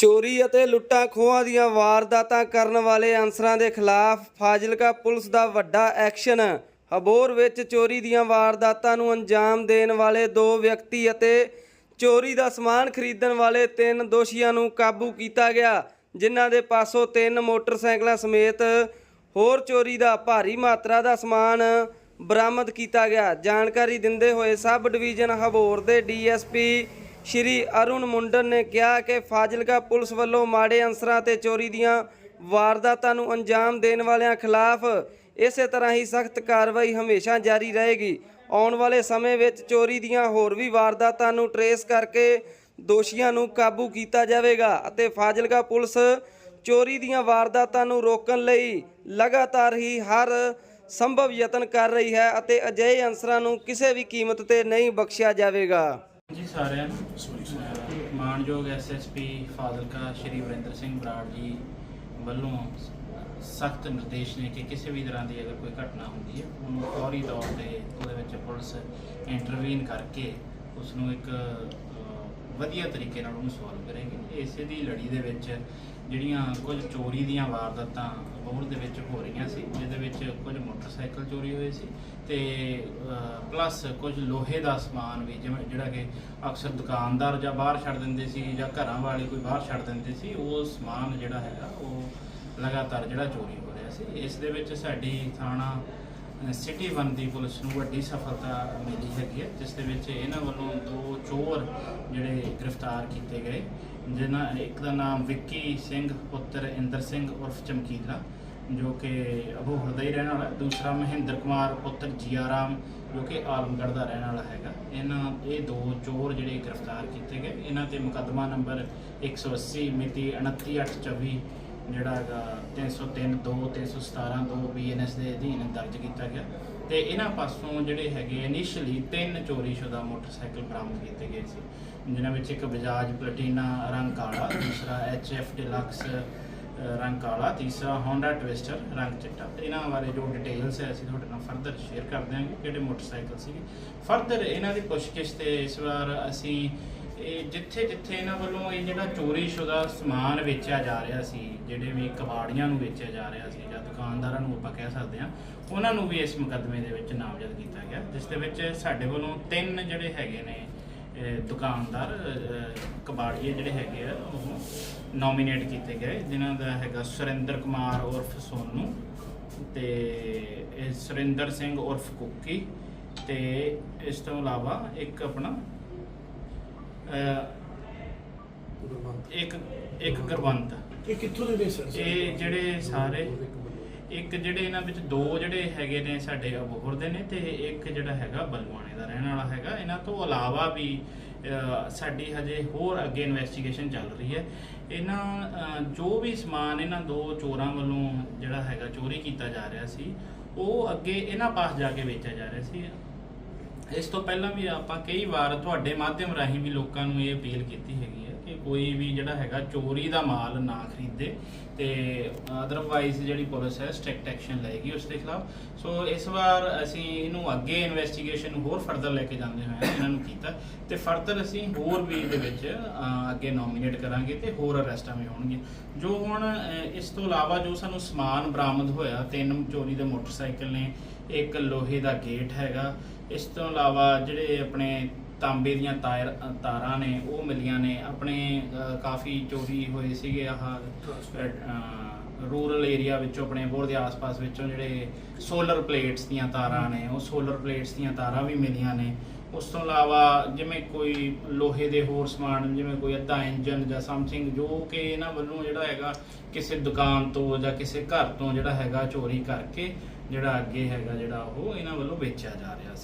ਚੋਰੀ ਅਤੇ ਲੁੱਟਾਂ ਖੋਹਾਂ ਦੀਆਂ ਵਾਰਦਾਤਾਂ ਕਰਨ ਵਾਲੇ ਅਨਸਰਾਂ ਦੇ ਖਿਲਾਫ ਫਾਜ਼ਿਲਕਾ ਪੁਲਿਸ ਦਾ ਵੱਡਾ ਐਕਸ਼ਨ। ਹਬੋਰ ਵਿੱਚ ਚੋਰੀ ਦੀਆਂ ਵਾਰਦਾਤਾਂ ਨੂੰ ਅੰਜਾਮ ਦੇਣ ਵਾਲੇ ਦੋ ਵਿਅਕਤੀ ਅਤੇ ਚੋਰੀ ਦਾ ਸਮਾਨ ਖਰੀਦਣ ਵਾਲੇ ਤਿੰਨ ਦੋਸ਼ੀਆਂ ਨੂੰ ਕਾਬੂ ਕੀਤਾ ਗਿਆ, ਜਿਨ੍ਹਾਂ ਦੇ ਪਾਸੋਂ ਤਿੰਨ ਮੋਟਰਸਾਈਕਲਾਂ ਸਮੇਤ ਹੋਰ ਚੋਰੀ ਦਾ ਭਾਰੀ ਮਾਤਰਾ ਦਾ ਸਮਾਨ ਬਰਾਮਦ ਕੀਤਾ ਗਿਆ। ਜਾਣਕਾਰੀ ਦਿੰਦੇ ਹੋਏ ਸਬ ਡਿਵੀਜ਼ਨ ਹਬੋਰ ਦੇ ਡੀਐਸਪੀ ਸ਼੍ਰੀ ਅਰੁਣ ਮੁੰਡਨ ਨੇ ਕਿਹਾ ਕਿ ਫਾਜ਼ਿਲਕਾ ਪੁਲਿਸ ਵੱਲੋਂ ਮਾੜੇ ਅੰਸਰਾਂ ਤੇ ਚੋਰੀ ਦੀਆਂ ਵਾਰਦਾਤਾਂ ਨੂੰ ਅੰਜਾਮ ਦੇਣ ਵਾਲਿਆਂ ਖਿਲਾਫ ਇਸੇ ਤਰ੍ਹਾਂ ਹੀ ਸਖਤ ਕਾਰਵਾਈ ਹਮੇਸ਼ਾ ਜਾਰੀ ਰਹੇਗੀ। ਆਉਣ ਵਾਲੇ ਸਮੇਂ ਵਿੱਚ ਚੋਰੀ ਦੀਆਂ ਹੋਰ ਵੀ ਵਾਰਦਾਤਾਂ ਨੂੰ ਟਰੇਸ ਕਰਕੇ ਦੋਸ਼ੀਆਂ ਨੂੰ ਕਾਬੂ ਕੀਤਾ ਜਾਵੇਗਾ ਅਤੇ ਫਾਜ਼ਿਲਕਾ ਪੁਲਿਸ ਚੋਰੀ ਦੀਆਂ ਵਾਰਦਾਤਾਂ ਨੂੰ ਰੋਕਣ ਲਈ ਲਗਾਤਾਰ ਹੀ ਹਰ ਸੰਭਵ ਯਤਨ ਕਰ ਰਹੀ ਹੈ ਅਤੇ ਅਜਿਹੇ ਅੰਸਰਾਂ ਨੂੰ ਕਿਸੇ ਵੀ ਕੀਮਤ ਤੇ ਨਹੀਂ ਬਖਸ਼ਿਆ ਜਾਵੇਗਾ। ਜੀ ਸਾਰਿਆਂ ਨੂੰ। ਅਹ ਮਾਣਯੋਗ ਐਸਐਸਪੀ ਫਾਜ਼ਿਲਕਾ ਸ਼੍ਰੀ ਵਰਿੰਦਰ ਸਿੰਘ ਬਰਾੜ ਜੀ ਵੱਲੋਂ ਸਖਤ ਨਿਰਦੇਸ਼ ਨੇ ਕਿ ਕਿਸੇ ਵੀ ਤਰ੍ਹਾਂ ਦੀ ਅਗਰ ਕੋਈ ਘਟਨਾ ਹੁੰਦੀ ਹੈ, ਉਹਨੂੰ ਫੌਰੀ ਤੌਰ ਤੇ ਉਹਦੇ ਵਿੱਚ ਪੁਲਿਸ ਇੰਟਰਵੀਨ ਕਰਕੇ ਉਸ ਨੂੰ ਇੱਕ ਵਧੀਆ ਤਰੀਕੇ ਨਾਲ ਉਹਨੂੰ ਸੋਲਵ ਕਰੇਗੀ। ਇਸੇ ਦੀ ਲੜੀ ਦੇ ਵਿੱਚ ਜਿਹੜੀਆਂ ਕੁਝ ਚੋਰੀ ਦੀਆਂ ਵਾਰਦਾਤਾਂ ਹੋਰ ਦੇ ਵਿੱਚ ਹੋ ਰਹੀਆਂ ਸੀ, ਜਿਹਦੇ ਵਿੱਚ ਕੁਝ ਮੋਟਰਸਾਈਕਲ ਚੋਰੀ ਹੋਏ ਸੀ ਤੇ ਪਲੱਸ ਕੁਝ ਲੋਹੇ ਦਾ ਸਮਾਨ ਵੀ ਜਿਵੇਂ ਜਿਹੜਾ ਕਿ ਅਕਸਰ ਦੁਕਾਨਦਾਰ ਜਾਂ ਬਾਹਰ ਛੱਡ ਦਿੰਦੇ ਸੀ ਜਾਂ ਘਰਾਂ ਵਾਲੇ ਕੋਈ ਬਾਹਰ ਛੱਡ ਦਿੰਦੇ ਸੀ, ਉਹ ਸਮਾਨ ਜਿਹੜਾ ਹੈਗਾ ਉਹ ਲਗਾਤਾਰ ਜਿਹੜਾ ਚੋਰੀ ਹੋ ਰਿਹਾ ਸੀ। ਇਸ ਦੇ ਵਿੱਚ ਸਾਡੀ ਥਾਣਾ ਸਿਟੀ ਵਨ ਦੀ ਪੁਲਿਸ ਨੂੰ ਵੱਡੀ ਸਫਲਤਾ ਮਿਲੀ ਹੈਗੀ ਹੈ, ਜਿਸ ਦੇ ਵਿੱਚ ਇਹਨਾਂ ਵੱਲੋਂ ਦੋ ਚੋਰ ਜਿਹੜੇ ਗ੍ਰਿਫਤਾਰ ਕੀਤੇ ਗਏ, ਜਿਨ੍ਹਾਂ ਇੱਕ ਦਾ ਨਾਮ ਵਿੱਕੀ ਸਿੰਘ, ਪੁੱਤਰ ਇੰਦਰ ਸਿੰਘ ਉਰਫ ਚਮਕੀਲਾ ਜੋ ਕਿ ਅਬੂ ਦਾ ਹੀ ਰਹਿਣ ਵਾਲਾ ਦੂਸਰਾ ਮਹਿੰਦਰ ਕੁਮਾਰ, ਪੁੱਤਰ ਜੀਆਰਾਮ ਜੋ ਕਿ ਆਲਮਗੜ੍ਹ ਦਾ ਰਹਿਣ ਵਾਲਾ ਹੈਗਾ। ਇਹਨਾਂ, ਇਹ ਦੋ ਚੋਰ ਜਿਹੜੇ ਗ੍ਰਿਫਤਾਰ ਕੀਤੇ ਗਏ। ਇਹਨਾਂ ਤੇ ਮੁਕੱਦਮਾ ਨੰਬਰ 180 ਮਿਤੀ 29824 ਜਿਹੜਾ ਹੈਗਾ 303 2 317 2 ਬੀਐਨਐਸ ਦੇ ਅਧੀਨ ਦਰਜ ਕੀਤਾ ਗਿਆ। ਤੇ ਇਹਨਾਂ ਪਾਸੋਂ ਜਿਹੜੇ ਹੈਗੇ ਇਨੀਸ਼ੀਅਲੀ ਤਿੰਨ ਚੋਰੀਸ਼ੁਦਾ ਮੋਟਰਸਾਈਕਲ ਬਰਾਮਦ ਕੀਤੇ ਗਏ ਸੀ। ਜਿਨ੍ਹਾਂ ਵਿੱਚ ਇੱਕ ਬਜਾਜ ਪਲਟੀਨਾ ਰੰਗ ਕਾਲਾ, ਦੂਸਰਾ ਐਚਐਫ ਡਿਲਕਸ ਰੰਗ ਕਾਲਾ, ਤੀਸਰਾ ਹੋਂਡਾ ਟਵਿਸਟਰ ਰੰਗ ਚਿੱਟਾ। ਤੇ ਇਹਨਾਂ ਬਾਰੇ ਜੋ ਡਿਟੇਲਸ ਹੈ, ਅਸੀਂ ਤੁਹਾਡੇ ਨਾਲ ਫਰਦਰ ਸ਼ੇਅਰ ਕਰ ਦਿਆਂਗੇ ਕਿਹੜੇ ਮੋਟਰਸਾਈਕਲ ਸੀਗੇ। ਫਰਦਰ ਇਹਨਾਂ ਦੀ ਪੁੱਛਗਿੱਛ ਤੇ ਇਸ ਵਾਰ ਅਸੀਂ ਇਹ ਜਿੱਥੇ ਜਿੱਥੇ ਇਹਨਾਂ ਵੱਲੋਂ ਇਹ ਜਿਹੜਾ ਚੋਰੀਸ਼ੁਦਾ ਸਮਾਨ ਵੇਚਿਆ ਜਾ ਰਿਹਾ ਸੀ, ਜਿਹੜੇ ਵੀ ਕਬਾੜੀਆਂ ਨੂੰ ਵੇਚਿਆ ਜਾ ਰਿਹਾ ਸੀ ਜਾਂ ਦੁਕਾਨਦਾਰਾਂ ਨੂੰ ਆਪਾਂ ਕਹਿ ਸਕਦੇ ਹਾਂ, ਉਹਨਾਂ ਨੂੰ ਵੀ ਇਸ ਮੁਕੱਦਮੇ ਦੇ ਵਿੱਚ ਨਾਮਜ਼ਦ ਕੀਤਾ ਗਿਆ, ਜਿਸ ਦੇ ਵਿੱਚ ਸਾਡੇ ਵੱਲੋਂ ਤਿੰਨ ਜਿਹੜੇ ਹੈਗੇ ਨੇ ਦੁਕਾਨਦਾਰ ਕਬਾੜੀਏ ਜਿਹੜੇ ਹੈਗੇ ਆ, ਉਹ ਨੋਮੀਨੇਟ ਕੀਤੇ ਗਏ। ਜਿਨ੍ਹਾਂ ਦਾ ਹੈਗਾ ਸੁਰਿੰਦਰ ਕੁਮਾਰ ਉਰਫ ਸੋਨੂ ਤੇ ਸੁਰਿੰਦਰ ਸਿੰਘ ਉਰਫ ਕੁੱਕੀ ਤੇ ਇਸ ਤੋਂ ਇਲਾਵਾ ਇੱਕ ਆਪਣਾ ਇੱਕ ਇੱਕ ਗੁਰਵੰਤ ਇਹ ਕਿੱਥੋਂ ਦੇ ਨੇ ਸਰ? ਇਹ ਜਿਹੜੇ ਸਾਰੇ ਇੱਕ ਜਿਹੜੇ ਇਹਨਾਂ ਵਿੱਚ ਦੋ ਜਿਹੜੇ ਹੈਗੇ ਨੇ ਸਾਡੇ ਅਬੋਹਰ ਦੇ ਨੇ ਤੇ ਇੱਕ ਜਿਹੜਾ ਹੈਗਾ ਬਲਵਾਣੇ ਦਾ ਰਹਿਣ ਵਾਲਾ ਹੈਗਾ। ਇਹਨਾਂ ਤੋਂ ਇਲਾਵਾ ਵੀ ਸਾਡੀ ਹਜੇ ਹੋਰ ਅੱਗੇ ਇਨਵੈਸਟੀਗੇਸ਼ਨ ਚੱਲ ਰਹੀ ਹੈ। ਇਹਨਾਂ ਜੋ ਵੀ ਸਮਾਨ ਇਹਨਾਂ ਦੋ ਚੋਰਾਂ ਵੱਲੋਂ ਜਿਹੜਾ ਹੈਗਾ ਚੋਰੀ ਕੀਤਾ ਜਾ ਰਿਹਾ ਸੀ ਉਹ ਅੱਗੇ ਇਹਨਾਂ ਪਾਸ ਜਾ ਕੇ ਵੇਚਿਆ ਜਾ ਰਿਹਾ ਸੀ। ਇਸ ਤੋਂ ਪਹਿਲਾਂ ਵੀ ਆਪਾਂ ਕਈ ਵਾਰ ਤੁਹਾਡੇ ਮਾਧਿਅਮ ਰਾਹੀਂ ਵੀ ਲੋਕਾਂ ਨੂੰ ਇਹ ਅਪੀਲ ਕੀਤੀ ਹੈਗੀ ਹੈ ਕੋਈ ਵੀ ਜਿਹੜਾ ਹੈਗਾ ਚੋਰੀ ਦਾ ਮਾਲ ਨਾ ਖਰੀਦੇ ਤੇ ਅਦਰਵਾਈਜ਼ ਜਿਹੜੀ ਪੁਲਿਸ ਹੈ ਸਟ੍ਰਿਕਟ ਐਕਸ਼ਨ ਲਏਗੀ ਉਸ ਦੇ ਖਿਲਾਫ। ਸੋ ਇਸ ਵਾਰ ਅਸੀਂ ਇਹਨੂੰ ਅੱਗੇ ਇਨਵੈਸਟੀਗੇਸ਼ਨ ਹੋਰ ਫਰਦਰ ਲੈ ਕੇ ਜਾਂਦੇ ਹੋਏ ਇਹਨਾਂ ਨੂੰ ਕੀਤਾ। ਤੇ ਫਰਦਰ ਅਸੀਂ ਹੋਰ ਵੀ ਇਹਦੇ ਵਿੱਚ ਅੱਗੇ ਨੋਮੀਨੇਟ ਕਰਾਂਗੇ ਤੇ ਹੋਰ ਅਰੈਸਟਾਂ ਵੀ ਹੋਣਗੀਆਂ। ਜੋ ਹੁਣ ਇਸ ਤੋਂ ਇਲਾਵਾ ਜੋ ਸਾਨੂੰ ਸਮਾਨ ਬਰਾਮਦ ਹੋਇਆ, ਤਿੰਨ ਚੋਰੀ ਦੇ ਮੋਟਰਸਾਈਕਲ ਨੇ, ਇੱਕ ਲੋਹੇ ਦਾ ਗੇਟ ਹੈਗਾ। ਇਸ ਤੋਂ ਇਲਾਵਾ ਜਿਹੜੇ ਆਪਣੇ ਤਾਂਬੇ ਦੀਆਂ ਤਾਰ ਤਾਰਾਂ ਨੇ, ਉਹ ਮਿਲੀਆਂ ਨੇ। ਆਪਣੇ ਕਾਫੀ ਚੋਰੀ ਹੋਏ ਸੀਗੇ ਆਹ ਰੂਰਲ ਏਰੀਆ ਵਿੱਚੋਂ ਆਪਣੇ ਬੋਰ ਦੇ ਆਸ-ਪਾਸ ਵਿੱਚੋਂ ਜਿਹੜੇ ਸੋਲਰ ਪਲੇਟਸ ਦੀਆਂ ਤਾਰਾਂ ਨੇ, ਉਹ ਸੋਲਰ ਪਲੇਟਸ ਦੀਆਂ ਤਾਰਾਂ ਵੀ ਮਿਲੀਆਂ ਨੇ। ਉਸ ਤੋਂ ਇਲਾਵਾ ਜਿਵੇਂ ਕੋਈ ਲੋਹੇ ਦੇ ਹੋਰ ਸਮਾਨ, ਜਿਵੇਂ ਕੋਈ ਅੱਧਾ ਇੰਜਨ ਜਾਂ ਸਮਥਿੰਗ, ਜੋ ਕਿ ਇਹਨਾਂ ਵੱਲੋਂ ਜਿਹੜਾ ਹੈਗਾ ਕਿਸੇ ਦੁਕਾਨ ਤੋਂ ਜਾਂ ਕਿਸੇ ਘਰ ਤੋਂ ਜਿਹੜਾ ਹੈਗਾ ਚੋਰੀ ਕਰਕੇ ਜਿਹੜਾ ਅੱਗੇ ਹੈਗਾ ਜਿਹੜਾ ਉਹ ਇਹਨਾਂ ਵੱਲੋਂ ਵੇਚਿਆ ਜਾ ਰਿਹਾ ਸੀ।